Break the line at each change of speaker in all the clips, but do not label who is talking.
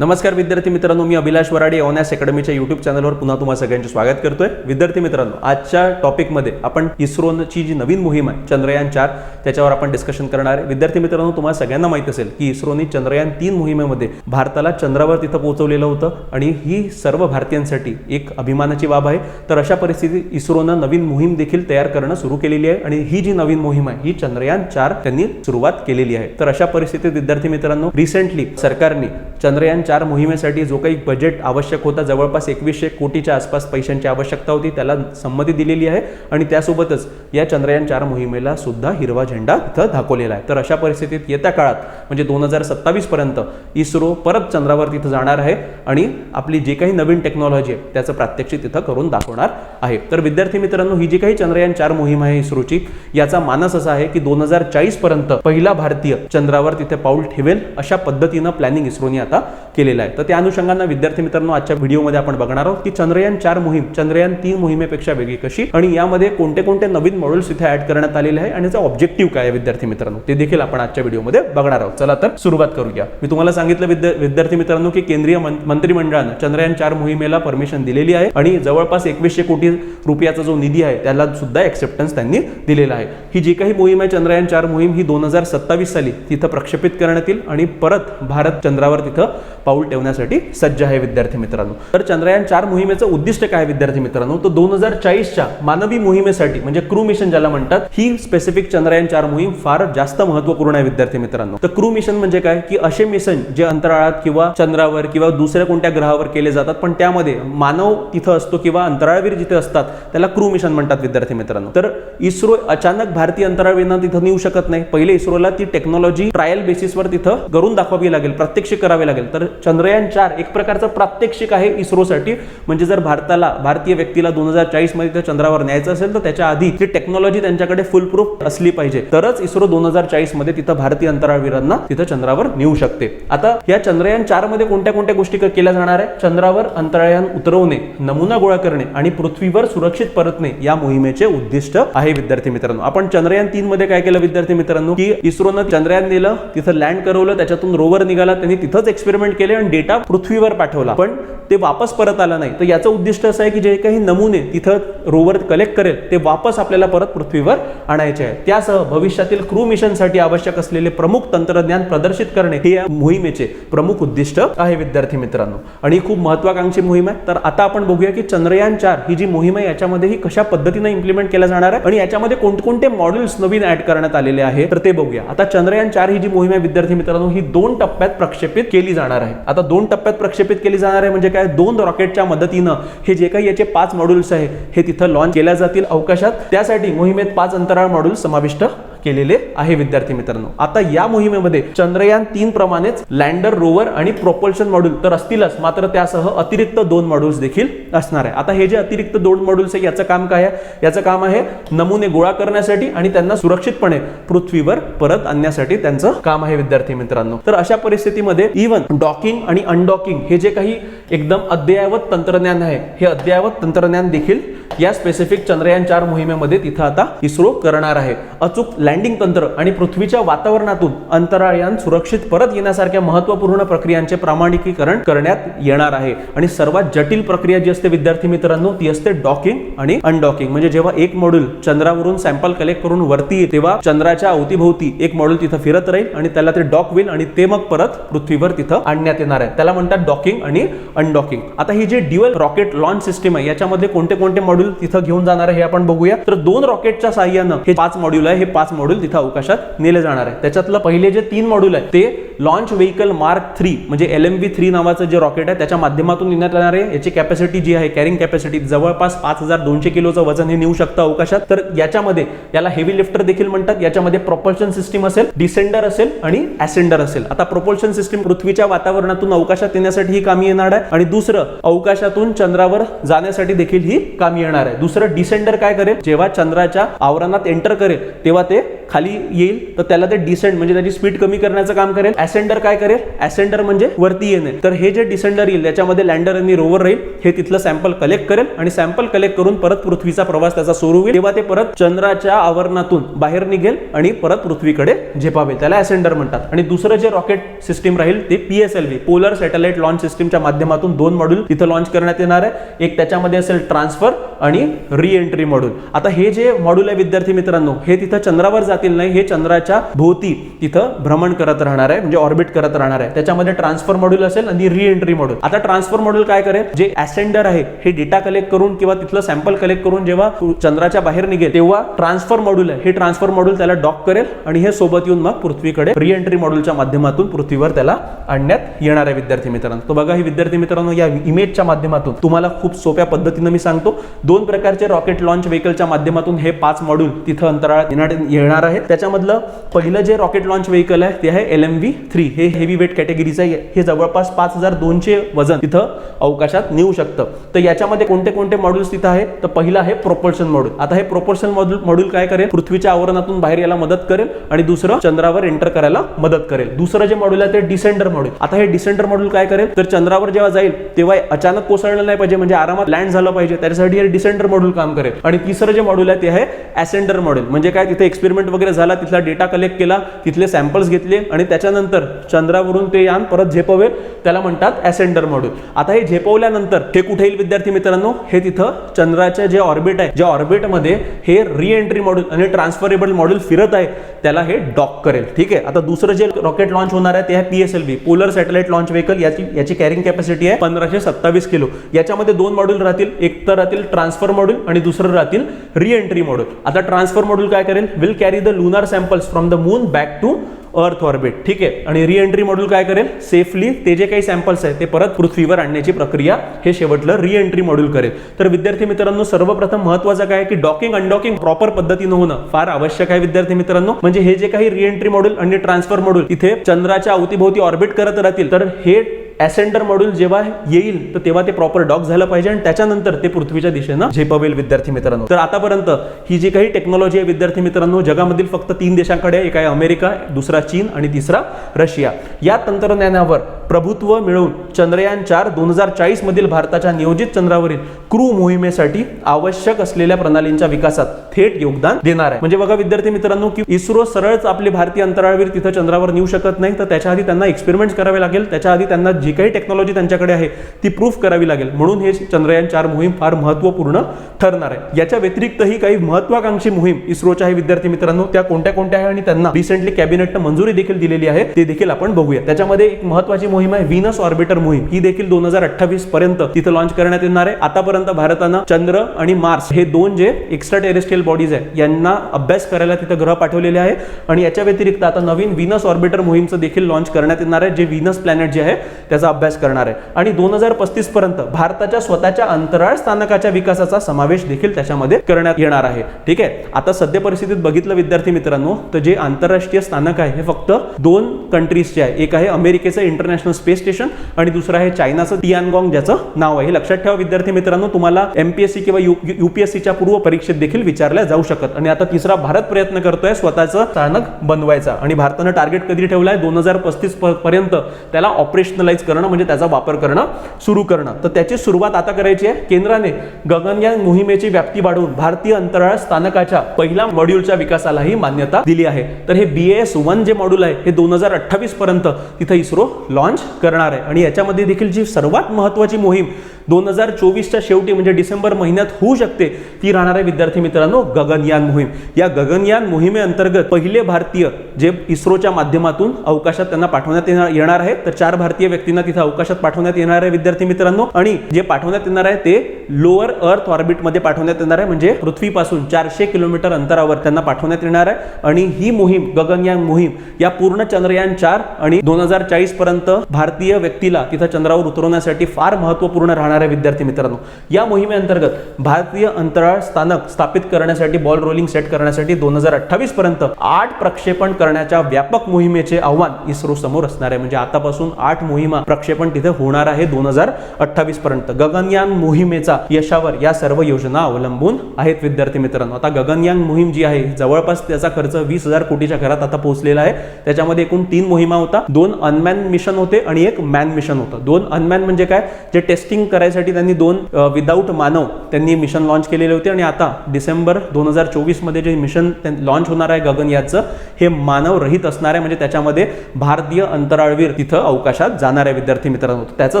नमस्कार विद्यार्थी मित्रांनो मी अभिलाष वराडे ओनॅस अकॅडमीच्या युट्यूब चॅनलवर पुन्हा तुम्हाला सगळ्यांचे स्वागत करतोय. विद्यार्थी मित्रांनो आजच्या टॉपिकमध्ये आपण इस्रोची जी नवीन मोहीम आहे चंद्रयान चार त्याच्यावर आपण डिस्कशन करणार आहे. विद्यार्थी मित्रांनो तुम्हाला सगळ्यांना माहीत असेल की इस्रोने चंद्रयान तीन मोहिमेमध्ये भारताला चंद्रावर तिथं पोहोचवलेलं होतं आणि ही सर्व भारतीयांसाठी एक अभिमानाची बाब आहे. तर अशा परिस्थितीत इस्रोनं नवीन मोहीम देखील तयार करणं सुरू केलेली आहे आणि ही जी नवीन मोहीम आहे ही चंद्रयान चार त्यांनी सुरुवात केलेली आहे. तर अशा परिस्थितीत विद्यार्थी मित्रांनो रिसेंटली सरकारने चंद्रयान चार मोहिमेसाठी जो काही बजेट आवश्यक होता जवळपास एकवीसशे कोटीच्या आसपास पैशांची आवश्यकता होती त्याला संमती दिलेली आहे. आणि त्यासोबतच या चंद्रयान चार मोहिमेला सुद्धा हिरवा झेंडा इथं दाखवलेला आहे. तर अशा परिस्थितीत येत्या काळात म्हणजे दोन हजार सत्तावीस पर्यंत इस्रो परत चंद्रावर तिथं जाणार आहे. आणि आपली जे काही नवीन टेक्नॉलॉजी आहे त्याचं प्रात्यक्षिक तिथं करून दाखवणार आहे. तर विद्यार्थी मित्रांनो ही जी काही चंद्रयान चार मोहीम आहे इस्रोची याचा मानस असा आहे की दोन हजार चाळीस पर्यंत पहिला भारतीय चंद्रावर तिथे पाऊल ठेवेल अशा पद्धतीनं प्लॅनिंग इस्रोने आता केलेलं आहे. तर त्या अनुषंगानं विद्यार्थी मित्रांनो आजच्या व्हिडिओमध्ये आपण बघणार आहोत की चंद्रयान चार मोहीम चंद्रयान तीन मोहिमेपेक्षा वेगळी कशी आणि यामध्ये कोणते कोणते नवीन मॉडेल्स इथे ऍड करण्यात आलेले आहे आणि याचा ऑब्जेक्टिव्ह काय आहे विद्यार्थी मित्रांनो ते देखील आपण आजच्या व्हिडिओमध्ये बघणार आहोत. चला तर सुरुवात करूया. मी तुम्हाला सांगितलं विद्यार्थी मित्रांनो की केंद्रीय मंत्रिमंडळानं चंद्रयान चार मोहिमेला परमिशन दिलेली आहे आणि जवळपास एकवीसशे कोटी रुपयाचा जो निधी आहे त्याला सुद्धा एक्सेप्टन्स त्यांनी दिलेला आहे. ही जी काही मोहीम आहे चंद्रयान चार मोहीम ही दोन हजार सत्तावीस साली तिथं प्रक्षेपित करण्यात येईल आणि परत भारत चंद्रावर तिथं पाऊल ठेवण्यासाठी सज्ज आहे विद्यार्थी मित्रांनो. तर चंद्रयान चार मोहिमेचं उद्दिष्ट काय आहे विद्यार्थी मित्रांनो? तर दोन हजार चाळीसच्या मानवी मोहिमेसाठी म्हणजे क्रू मिशन ज्याला म्हणतात ही स्पेसिफिक चंद्रयान चार मोहीम फार जास्त महत्त्वपूर्ण आहे विद्यार्थी मित्रांनो. तर क्रू मिशन म्हणजे काय? की असे मिशन जे अंतराळात किंवा चंद्रावर किंवा दुसऱ्या कोणत्या ग्रहावर केले जातात पण त्यामध्ये मानव तिथं असतो किंवा अंतराळवीर जिथे असतात त्याला क्रू मिशन म्हणतात विद्यार्थी मित्रांनो. तर इस्रो अचानक भारतीय अंतराळवीरांना तिथं नेऊ शकत नाही. पहिले इस्रोला ती टेक्नॉलॉजी ट्रायल बेसिसवर तिथं करून दाखवावी लागेल प्रात्यक्षिक करावे लागेल. तर चंद्रयान चार एक प्रकारचं प्रात्यक्षिक आहे इस्रोसाठी. म्हणजे जर भारताला भारतीय व्यक्तीला दोन हजार चाळीसमध्ये तिथं चंद्रावर न्यायचं असेल तर त्याच्या आधी ती टेक्नॉलॉजी त्यांच्याकडे फुल प्रूफ असली पाहिजे. तरच इस्रो दोन हजार चाळीसमध्ये तिथं भारतीय अंतराळवीरांना तिथं चंद्रावर नेऊ शकते. आता या चंद्रयान चारमध्ये कोणत्या कोणत्या गोष्टी केल्या जाणार आहे चंद्रावर अंतराळयान उतरवणे नमुना गोळा करणे आणि पृथ्वीवर सुरक्षित परतणे या मोहिमेचे उद्दिष्ट आहे विद्यार्थी मित्रांनो. आपण चंद्रयान तीन मध्ये काय केलं विद्यार्थी मित्रांनो? की इस्रोनं चंद्रयान नेलं तिथं लँड करवलं त्याच्यातून रोवर निघाला त्यांनी तिथंच एक्सपेरिमेंट केलं. आणि डेटा पृथ्वीवर पाठवला. पण ते वापस परत आला नाही. तर याचं उद्दिष्ट असं आहे की जे काही नमुने तिथं रोवर कलेक्ट करेल ते वापस आपल्याला परत पृथ्वीवर आणायचे आहे त्यासह भविष्यातील क्रू मिशनसाठी आवश्यक असलेले प्रमुख तंत्रज्ञान प्रदर्शित करणे हे या मोहिमेचे प्रमुख उद्दिष्ट आहे विद्यार्थी मित्रांनो. आणि ही खूप महत्वाकांक्षी मोहीम आहे. तर आता आपण बघूया की चंद्रयान चार ही जी मोहीम आहे याच्यामध्ये ही कशा पद्धतीने इम्प्लिमेंट केल्या जाणार आहे? आणि याच्यामध्ये कोणकोणते मॉडेल्स नवीन ऍड करण्यात आलेले आहे तर ते बघूया. आता चंद्रयान चार ही जी मोहीम आहे विद्यार्थी मित्रांनो ही दोन टप्प्यात प्रक्षेपित केली जाणार आहे. आता दोन टप्प्यात प्रक्षेपित केली जाणार आहे म्हणजे काय? दोन रॉकेटच्या मदतीनं हे जे काही याचे पाच मॉड्यूल्स आहे हे तिथं लॉन्च केल्या जातील अवकाशात. त्यासाठी मोहिमेत पाच अंतराळ मॉड्यूल समाविष्ट केलेले आहे विद्यार्थी मित्रांनो. आता या मोहिमेमध्ये चंद्रयान तीन प्रमाणेच लँडर रोवर आणि प्रोपल्शन मॉड्यूल तर असतीलच मात्र त्यासह अतिरिक्त दोन मॉड्यूल्स देखील असणार आहे. आता हे जे अतिरिक्त दोन मॉड्यूल्स आहे याचं काम काय आहे? याचं काम आहे नमुने गोळा करण्यासाठी आणि त्यांना सुरक्षितपणे पृथ्वीवर परत आणण्यासाठी त्यांचं काम आहे विद्यार्थी मित्रांनो. तर अशा परिस्थितीमध्ये इव्हन डॉकिंग आणि अनडॉकिंग हे जे काही एकदम अद्ययावत तंत्रज्ञान आहे हे अद्ययावत तंत्रज्ञान देखील या स्पेसिफिक चंद्रयान चार मोहिमेमध्ये तिथं आता इस्रो करणार आहे. अचूक लँड लँडिंग तंत्र आणि पृथ्वीच्या वातावरणातून अंतराळयान सुरक्षित परत येण्यासारख्या महत्त्वपूर्ण प्रक्रियांचे प्रामाणिकीकरण करण्यात येणार आहे. आणि सर्वात जटिल प्रक्रिया जी असते विद्यार्थी मित्रांनो ती असते डॉकिंग आणि अनडॉकिंग म्हणजे जेव्हा एक मॉड्यूल चंद्रावरून सॅम्पल कलेक्ट करून वरती तेव्हा चंद्राच्या अवतीभोवती एक मॉड्यूल तिथं फिरत राहील आणि त्याला ते डॉक होईल आणि ते मग परत पृथ्वीवर तिथं आणण्यात येणार आहे. त्याला म्हणतात डॉकिंग आणि अनडॉकिंग आता ही जे ड्युअल रॉकेट लॉन्च सिस्टीम आहे याच्यामध्ये कोणते कोणते मॉड्यूल तिथं घेऊन जाणार आहे हे आपण बघूया. तर दोन रॉकेटच्या साह्यानं हे पाच मॉड्यूल आहे हे पाच मॉड्यूल तिथं अवकाशात नेले जाणार आहे. त्याच्यातलं पहिले जे तीन मॉड्यूल आहे ते लॉन्च व्हेकल मार्क थ्री म्हणजे एल एम व्ही थ्री नावाचं जे रॉकेट आहे त्याच्या माध्यमातून नेण्यात येणार आहे. याची कॅपॅसिटी जी आहे कॅरिंग कॅपॅसिटी जवळपास पाच हजार दोनशे किलोचं वजन हे नेऊ शकतं अवकाशात. तर याच्यामध्ये याला हेवी लिफ्टर देखील म्हणतात. याच्यामध्ये प्रोपल्शन सिस्टीम असेल डिसेंडर असेल आणि ॲसेंडर असेल. आता प्रोपल्शन सिस्टीम पृथ्वीच्या वातावरणातून अवकाशात येण्यासाठी ही कामी येणार आहे आणि दुसरं अवकाशातून चंद्रावर जाण्यासाठी देखील ही कामी येणार आहे. दुसरं डिसेंडर काय करेल? जेव्हा चंद्राच्या आवरणात एंटर करेल तेव्हा ते खाली येईल तर त्याला ते डिसेंड म्हणजे त्याची स्पीड कमी करण्याचं काम करेल. असेंडर काय करेल? असेंडर म्हणजे वरती येणे. तर हे जे डिसेंडर येईल त्याच्यामध्ये लँडर आणि रोवर राहील हे तिथलं सॅम्पल कलेक्ट करेल आणि सॅम्पल कलेक्ट करून परत पृथ्वीचा प्रवास त्याचा सुरू होईल. तेव्हा ते परत चंद्राच्या आवरणातून बाहेर निघेल आणि परत पृथ्वीकडे झेपावेल त्याला असेंडर म्हणतात. आणि दुसरं जे रॉकेट सिस्टीम राहील ते पीएसएलव्ही पोलर सॅटेलाइट लॉन्च सिस्टीमच्या माध्यमातून दोन मॉड्यूल तिथं लॉन्च करण्यात येणार आहे. एक त्याच्यामध्ये असेल ट्रान्सफर आणि री एंट्री मॉड्यूल आता हे जे मॉड्यूल आहे विद्यार्थी मित्रांनो हे तिथं चंद्रावर जातील नाही हे चंद्राच्या भोवती तिथं भ्रमण करत राहणार आहे म्हणजे ऑर्बिट करत राहणार आहे. त्याच्यामध्ये ट्रान्सफर मॉड्यूल असेल आणि री एंट्री मॉड्यूल आता ट्रान्सफर मॉड्यूल काय करेल? जे असेंडर आहे हे डेटा कलेक्ट करून किंवा तिथलं सॅम्पल कलेक्ट करून जेव्हा चंद्राच्या बाहेर निघेल तेव्हा ट्रान्सफर मॉड्यूल आहे. हे ट्रान्सफर मॉड्यूल त्याला डॉक करेल आणि हे सोबत येऊन मग पृथ्वीकडे री एंट्री मॉड्यूलच्या माध्यमातून पृथ्वीवर त्याला आणण्यात येणार आहे विद्यार्थी मित्रांनो. तो बघा हे विद्यार्थी मित्रांनो या इमेजच्या माध्यमातून तुम्हाला खूप सोप्या पद्धतीनं मी सांगतो. दोन प्रकारचे रॉकेट लॉन्च व्हेकलच्या माध्यमातून हे पाच मॉड्यूल तिथं अंतराळात येणार येणार आहे. त्याच्यामधलं पहिलं जे रॉकेट लॉन्च व्हेकल आहे ते आहे एल एम व्ही थ्री हे हेवी वेट कॅटेगरीचं आहे. हे जवळपास पाच हजार दोनशे वजन तिथं अवकाशात नेऊ शकतं. तर याच्यामध्ये कोणते कोणते मॉड्यूल्स तिथं आहे तर पहिलं आहे प्रोपल्शन मॉड्यूल आता हे प्रोपल्शन मॉड्यूल मॉड्यूल काय करेल? पृथ्वीच्या आवरणातून बाहेर यायला मदत करेल आणि दुसरं चंद्रावर एंटर करायला मदत करेल. दुसरं जे मॉड्यूल आहे ते डिसेंडर मॉड्यूल आता हे डिसेंडर मॉड्यूल काय करेल? तर चंद्रावर जेव्हा जाईल तेव्हा अचानक कोसळलं नाही पाहिजे म्हणजे आरामात लँड झालं पाहिजे. त्याच्यासाठी हे डिसेंडर मॉड्यूल काम करेल. आणि तिसरं जे मॉड्यूल आहे ते आहे असेंडर मॉड्यूल म्हणजे काय? तिथे एक्सपेरिमेंट वगैरे झाला तिथला डेटा कलेक्ट केला तिथले सॅम्पल्स घेतले आणि त्याच्यानंतर चंद्रावरून ते यान परत झेपवेल त्याला म्हणतात ॲसेंडर मॉड्यूल आता हे झेपवल्यानंतर हे कुठे येईल विद्यार्थी मित्रांनो? हे तिथं चंद्राचे जे ऑर्बिट आहे ज्या ऑर्बिटमध्ये हे री एंट्री मॉड्यूल आणि ट्रान्सफरेबल मॉड्यूल फिरत आहे त्याला हे डॉक करेल. ठीक आहे? आता दुसरं जे रॉकेट लॉन्च होणार आहे ते आहे PSLV polar satellite launch vehicle याची याची कॅरिंग कॅपॅसिटी आहे पंधराशे सत्तावीस किलो. याच्यामध्ये दोन मॉड्यूल राहतील एक तर राहतील ट्रान्सफर मॉड्यूल आणि दुसरं राहतील री एंट्री मॉड्यूल आता ट्रान्सफर मॉड्यूल काय करेल? Will carry the lunar samples from the moon back to earth orbit ठीक आहे? आणि री एंट्री मॉड्यूल काय करेल? सेफली ते जे काही सॅम्पल्स आहेत ते परत पृथ्वीवर आणण्याची प्रक्रिया हे शेवटलं री एंट्री मॉड्यूल करेल. तर विद्यार्थी मित्रांनो सर्वप्रथम महत्वाचं काय की डॉकिंग अनडॉकिंग प्रॉपर पद्धतीनं होणं फार आवश्यक आहे विद्यार्थी मित्रांनो. म्हणजे हे जे काही री एंट्री मॉड्यूल आणि ट्रान्सफर मॉड्यूल इथे चंद्राच्या अवतीभोवती ऑर्बिट करत राहतील तर हे ॲसेंडर मॉड्यूल जेव्हा येईल तर तेव्हा ते प्रॉपर डॉक झालं पाहिजे आणि त्याच्यानंतर ते पृथ्वीच्या दिशेनं झेपवेल विद्यार्थी मित्रांनो. तर आतापर्यंत ही जी काही टेक्नॉलॉजी आहे विद्यार्थी मित्रांनो जगामधील फक्त तीन देशांकडे एक आहे अमेरिका दुसरा चीन आणि तिसरा रशिया. या तंत्रज्ञानावर प्रभुत्व मिळवून चंद्रयान चार दोन हजार चाळीस मधील भारताच्या नियोजित चंद्रावरील क्रू मोहिमेसाठी आवश्यक असलेल्या प्रणालींच्या विकासात थेट योगदान देणार आहे. म्हणजे बघा विद्यार्थी मित्रांनो की इस्रो सरळच आपले भारतीय अंतराळवीर तिथं चंद्रावर नेऊ शकत नाही. तर त्याच्या आधी त्यांना एक्सपेरिमेंट करावे लागेल. त्याच्या आधी त्यांना जी काही टेक्नॉलॉजी त्यांच्याकडे आहे ती प्रूफ करावी लागेल. म्हणून हे चंद्रयान चार मोहीम फार महत्त्वपूर्ण ठरणार आहे. याच्या व्यतिरिक्तही काही महत्वाकांक्षी मोहीम इस्रोच्या आहे विद्यार्थी मित्रांनो. त्या कोणत्या कोणत्या आहे आणि त्यांना रिसेंटली कॅबिनेटनं मंजुरी देखील दिलेली आहे ते देखील आपण बघूया. त्याच्यामध्ये एक महत्वाची मोहीम आहे व्हीनस ऑर्बिटर मोहीम. ही देखील दोन हजार अठ्ठावीस पर्यंत तिथं लॉन्च करण्यात येणार आहे. आतापर्यंत भारतानं चंद्र आणि मार्स हे दोन जे एक्स्ट्रा टेरेस्ट्रियल बॉडीज आहे यांना अभ्यास करायला तिथं ग्रह पाठवलेले आहे आणि याच्या व्यतिरिक्त आता नवीन व्हीनस ऑर्बिटर मोहीमचं देखील लॉन्च करण्यात येणार आहे जे व्हीनस प्लॅनेट जे आहे त्याचा अभ्यास करणार आहे. आणि दोन हजार पस्तीस पर्यंत भारताच्या स्वतःच्या अंतराळ स्थानकाच्या विकासाचा समावेश देखील त्याच्यामध्ये करण्यात येणार आहे. ठीक आहे? आता सध्या परिस्थितीत बघितलं विद्यार्थी मित्रांनो तर जे आंतरराष्ट्रीय स्थानक आहे हे फक्त दोन कंट्रीजचे आहे. एक आहे अमेरिकेचं इंटरनॅशनल स्पेस स्टेशन आणि दुसरं आहे चायनाचं टियानगॉंग ज्याचं नाव आहे. हे लक्षात ठेवा विद्यार्थी मित्रांनो तुम्हाला एमपीएससी किंवा युपीएससीच्या पूर्व परीक्षेत देखील विचारल्या जाऊ शकत. आणि आता तिसरा भारत प्रयत्न करतोय स्वतःचं स्थानक बनवायचा. आणि भारतानं टार्गेट कधी ठेवलाय? दोन हजार पस्तीस पर्यंत त्याला ऑपरेशनलाइज करणं म्हणजे त्याचा वापर करणं सुरू करणं. तर त्याची सुरुवात आता करायची आहे केंद्राने गगनयान मोहिमेची व्याप्ती वाढवून भारतीय अंतराळ स्थानकाच्या पहिल्या मॉड्यूलच्या विकासालाही मान्यता दिली आहे. तर हे बी एस वन जे मॉड्यूल आहे हे दोन हजार अठ्ठावीस पर्यंत तिथं इस्रो लॉन्च करणार आहे. आणि याच्यामध्ये देखील जी सर्वात महत्वाची मोहीम दोन हजार चोवीसच्या शेवटी म्हणजे डिसेंबर महिन्यात होऊ शकते ती राहणार आहे विद्यार्थी मित्रांनो गगनयान मोहीम. या गगनयान मोहिमेअंतर्गत पहिले भारतीय जे इस्रोच्या माध्यमातून अवकाशात त्यांना पाठवण्यात येणार येणार आहे तर चार भारतीय व्यक्तींना तिथे अवकाशात पाठवण्यात येणार आहे विद्यार्थी मित्रांनो. आणि जे पाठवण्यात येणार आहे ते लोअर अर्थ ऑर्बिटमध्ये पाठवण्यात येणार आहे म्हणजे पृथ्वीपासून चारशे किलोमीटर अंतरावर त्यांना पाठवण्यात येणार आहे. आणि ही मोहीम गगनयान मोहीम या पूर्ण चंद्रयान चार आणि दोन हजार चाळीस पर्यंत भारतीय व्यक्तीला तिथं चंद्रावर उतरवण्यासाठी फार महत्त्वपूर्ण राहणार करणाऱ्या विद्यार्थी मित्रांनो या मोहिमेअंतर्गत भारतीय अंतराळ स्थानक स्थापित करण्यासाठी बॉल रोलिंग सेट करण्यासाठी दोन हजार अठ्ठावीस पर्यंत आठ प्रक्षेपण करण्याच्या व्यापक मोहिमेचे आव्हान इस्रो समोर असणार आहे. म्हणजे आतापासून आठ मोहिमा प्रक्षेपण तिथे होणार आहे दोन हजार अठ्ठावीस पर्यंत. गगनयान मोहिमेचा यशावर या सर्व योजना अवलंबून आहेत विद्यार्थी मित्रांनो. आता गगनयान मोहीम जी आहे जवळपास त्याचा खर्च वीस हजार कोटीच्या घरात आता पोहोचलेला आहे. त्याच्यामध्ये एकूण तीन मोहिमा होता. दोन अनमॅन मिशन होते आणि एक मॅन मिशन होतं. दोन अनमॅन म्हणजे काय? जे टेस्टिंग करायचं करायसाठी त्यांनी दोन विदाऊट मानव त्यांनी मिशन लॉन्च केलेले होते. आणि आता डिसेंबर दोन हजार चोवीसमध्ये जे मिशन लॉन्च होणार आहे गगनयानचं हे मानव रहित असणार आहे. म्हणजे त्याच्यामध्ये भारतीय अंतराळवीर तिथं अवकाशात जाणार आहे विद्यार्थी मित्रांनो. त्याचं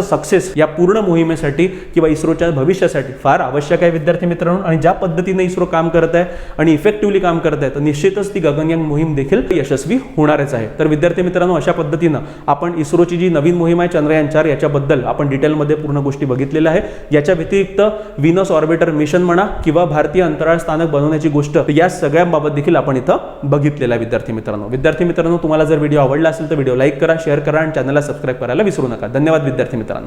सक्सेस या पूर्ण मोहिमेसाठी किंवा इस्रोच्या भविष्यासाठी फार आवश्यक आहे विद्यार्थी मित्रांनो. आणि ज्या पद्धतीने इस्रो काम करत आहे आणि इफेक्टिव्हली काम करत आहे तर निश्चितच ती गगनयान मोहीम देखील यशस्वी होणारच आहे. तर विद्यार्थी मित्रांनो अशा पद्धतीनं आपण इस्रोची जी नवीन मोहीम आहे चंद्रयान चार याच्याबद्दल आपण डिटेलमध्ये पूर्ण गोष्टी बघितल्या. घेतलेलं आहे. याच्या व्यतिरिक्त विनस ऑर्बिटर मिशन म्हणा किंवा भारतीय अंतराळ स्थानक बनवण्याची गोष्ट या सगळ्यांबाबत देखील आपण इथं बघितलेलं आहे विद्यार्थी मित्रांनो. विद्यार्थी मित्रांनो तुम्हाला जर व्हिडिओ आवडला असेल तर व्हिडिओ लाईक करा शेअर करा आणि चॅनलला सबस्क्राईब करायला विसरू नका. धन्यवाद विद्यार्थी मित्रांनो.